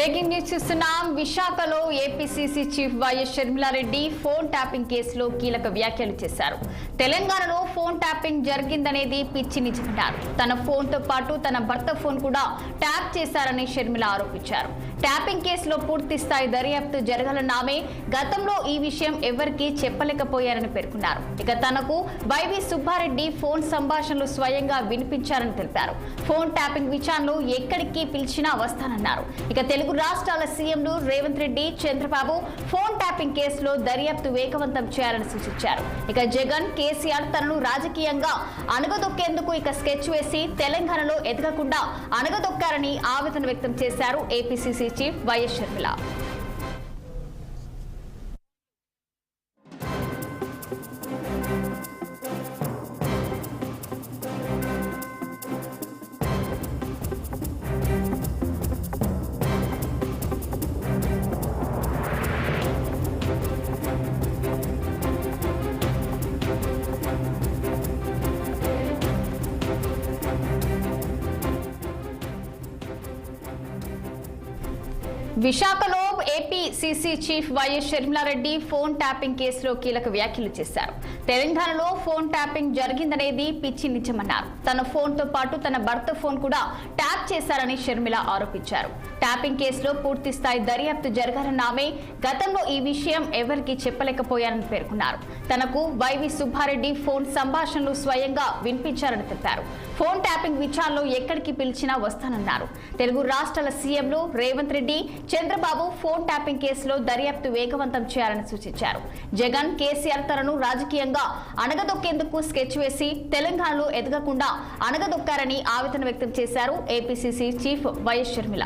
Breaking news చూస్తున్నాం. విశాఖలో APCC chief YS Sharmila Reddy phone tapping కేసులో కీలక వ్యాఖ్యలు చేశారు. తెలంగాణలో ఫోన్ ట్యాపింగ్ జరిగిందనేది పిచ్చి నిజమన్నారు తన ఫోన్తో పాటు తన భర్త ఫోన్ కూడా ట్యాప్ చేశారని షర్మిల ఆరోపించారు. ట్యాపింగ్ కేసులో పూర్తి స్థాయి దర్యాప్తు జరగాలన్న ఆమె గతంలో ఈ విషయం ఎవరికీ చెప్పలేకపోయారని పేర్కొన్నారు. ఇక తనకు వైవి సుబ్బారెడ్డి ఫోన్ సంభాషణలు స్వయంగా వినిపించారని తెలిపారు. ఫోన్ ట్యాపింగ్ విచారణలో ఎక్కడికి పిలిచినా వస్తానన్నారు. ఇక తెలుగు రాష్ట్రాల సీఎంలు రేవంత్ రెడ్డి చంద్రబాబు ఫోన్ ట్యాపింగ్ కేసులో దర్యాప్తు వేగవంతం చేయాలని సూచించారు. ఇక జగన్ కేసీఆర్ తనను రాజకీయంగా అణగదొక్కేందుకు ఇక స్కెచ్ వేసి తెలంగాణలో ఎదగకుండా అణగదొక్కారని ఆవేదన వ్యక్తం చేశారు ఏపీసీసీ చీఫ్ వైఎస్ షర్మిల. విశాఖలో APCC chief YS Sharmila Reddy phone tapping కేసులో కీలక వ్యాఖ్యలు చేశారు. తెలంగాణలో ఫోన్ ట్యాపింగ్ జరిగిందనేది పిచ్చి నిజమన్నారు. తన ఫోన్తో పాటు తన భర్త ఫోన్ కూడా ట్యాప్ చేశారని షర్మిల ఆరోపించారు. ట్యాపింగ్ కేసులో పూర్తి స్థాయి దర్యాప్తు జరగాలన్న ఆమె గతంలో ఈ విషయం ఎవరికీ చెప్పలేకపోయారని పేర్కొన్నారు. తనకు వైవి సుబ్బారెడ్డి ఫోన్ సంభాషణలు స్వయంగా వినిపించారని తెలిపారు. ఫోన్ ట్యాపింగ్ విచారణలో ఎక్కడికి పిలిచినా వస్తానన్నారు. తెలుగు రాష్ట్రాల సీఎంలు రేవంత్ రెడ్డి చంద్రబాబు ఫోన్ ట్యాపింగ్ కేసులో దర్యాప్తు వేగవంతం చేయాలని సూచించారు. జగన్ కేసీఆర్ తనను రాజకీయంగా అణగదొక్కేందుకు స్కెచ్ వేసి తెలంగాణలో ఎదగకుండా అణగదొక్కారని ఆవేదన వ్యక్తం చేశారు APCC chief YS Sharmila.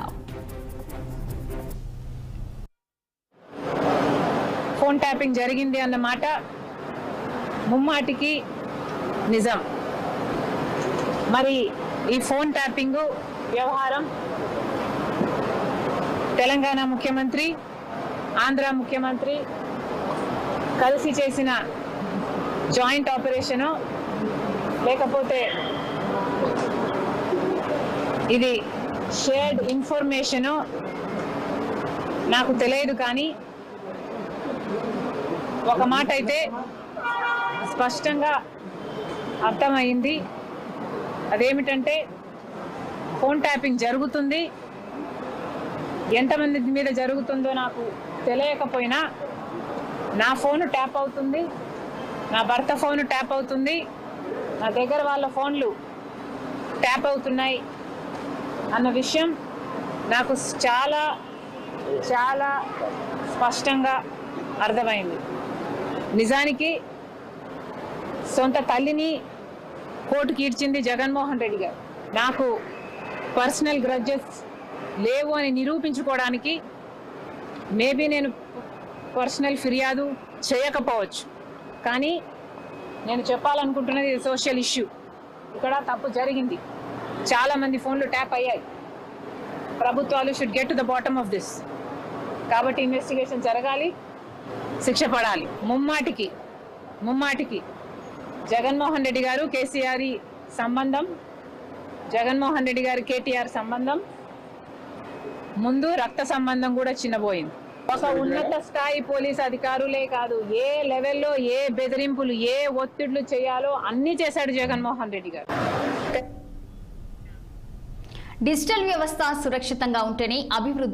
Phone tapping జరిగింది అన్నమాట ముమ్మాటికి నిజం. మరి ఈ ఫోన్ ట్యాపింగ్ వ్యవహారం తెలంగాణ ముఖ్యమంత్రి ఆంధ్ర ముఖ్యమంత్రి కలిసి చేసిన జాయింట్ ఆపరేషను లేకపోతే ఇది షేర్డ్ ఇన్ఫర్మేషను నాకు తెలియదు కానీ ఒక మాట అయితే స్పష్టంగా అర్థమైంది. అదేమిటంటే ఫోన్ ట్యాపింగ్ జరుగుతుంది. ఎంతమంది మీద జరుగుతుందో నాకు తెలియకపోయినా నా ఫోన్ ట్యాప్ అవుతుంది. నా భర్త ఫోన్ ట్యాప్ అవుతుంది. నా దగ్గర వాళ్ళ ఫోన్లు ట్యాప్ అవుతున్నాయి అన్న విషయం నాకు చాలా చాలా స్పష్టంగా అర్థమైంది. నిజానికి సొంత తల్లిని కోర్టుకి ఇడ్చింది జగన్మోహన్ రెడ్డి గారు. నాకు పర్సనల్ గ్రడ్జెస్ లేవు అని నిరూపించుకోవడానికి మేబీ నేను పర్సనల్ ఫిర్యాదు చేయకపోవచ్చు. కానీ నేను చెప్పాలనుకుంటున్నది సోషల్ ఇష్యూ. ఇక్కడ తప్పు జరిగింది. చాలామంది ఫోన్లు ట్యాప్ అయ్యాయి. ప్రభుత్వాలు should get to the bottom of this కాబట్టి ఇన్వెస్టిగేషన్ జరగాలి శిక్ష పడాలి. ముమ్మాటికి ముమ్మాటికి జగన్మోహన్ రెడ్డి గారు కేసీఆర్ సంబంధం జగన్మోహన్ రెడ్డి గారు కేటీఆర్ సంబంధం ముందు రక్త సంబంధం కూడా చిన్నబోయింది. ఒక ఉన్నత స్థాయి పోలీస్ అధికారులే కాదు ఏ లెవెల్లో ఏ బెదిరింపులు ఏ ఒత్తిళ్ళు చేయాలో అన్ని చేశాడు జగన్మోహన్ రెడ్డి గారు. డిజిటల్ వ్యవస్థ సురక్షితంగా ఉంటేనే అభివృద్ధి